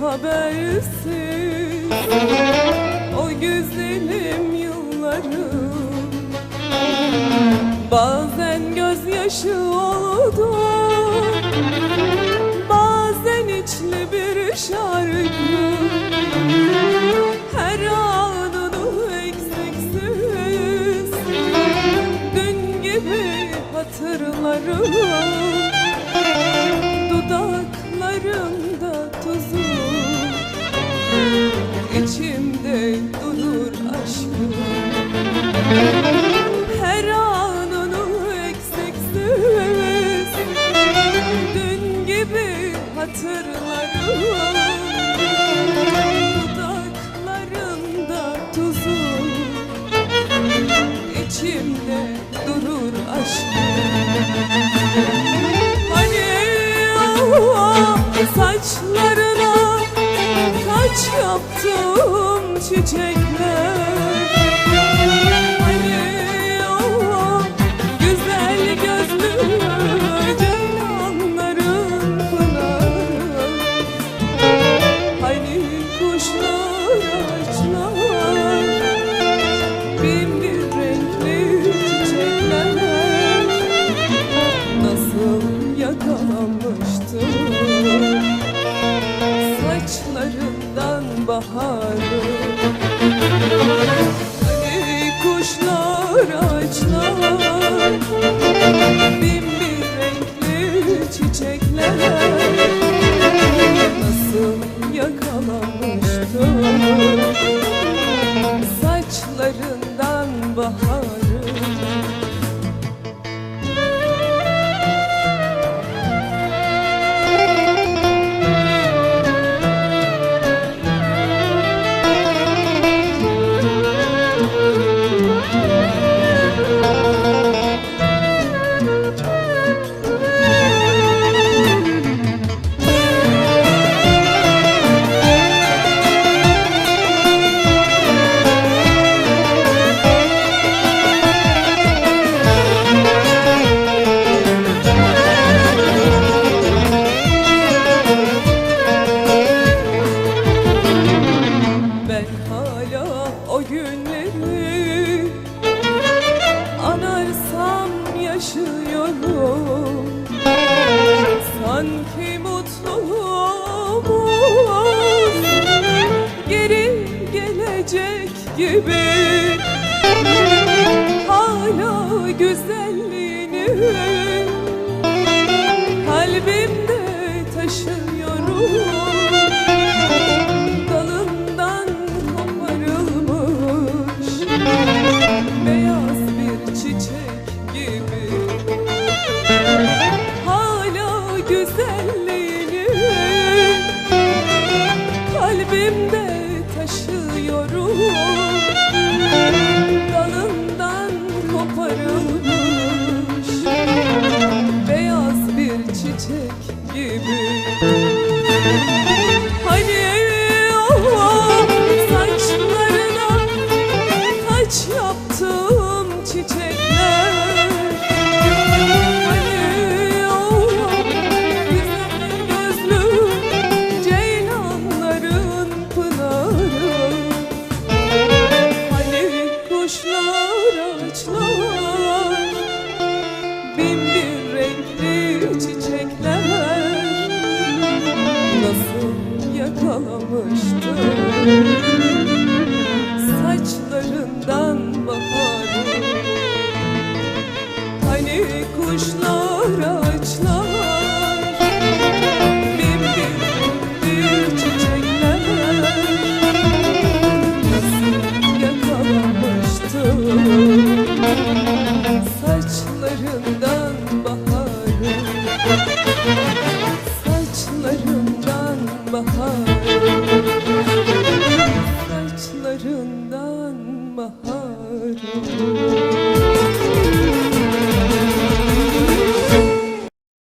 habersiz. O güzelim yıllarım Bazen gözyaşı oldu. Bazen içli bir şarkı. Her anını eksiksiz. Dün gibi hatırlarım. Her anını eksiksiz. Dün gibi hatırlarım. Dudaklarımda tuzu İçimde durur aşkım Hani saçlarına Kaç yaptım çiçekler Saçlarından baharı. Hani kuşlar ağaçlar Bin bir renkli çiçekler Nasıl yakalamıştı Saçlarından baharı Sanki mutluluğumuz Geri gelecek gibi. Hala güzelliğini Kalbimde taşıyorum ağaçlar bin bir renkli çiçekler. Nasıl yakalamıştı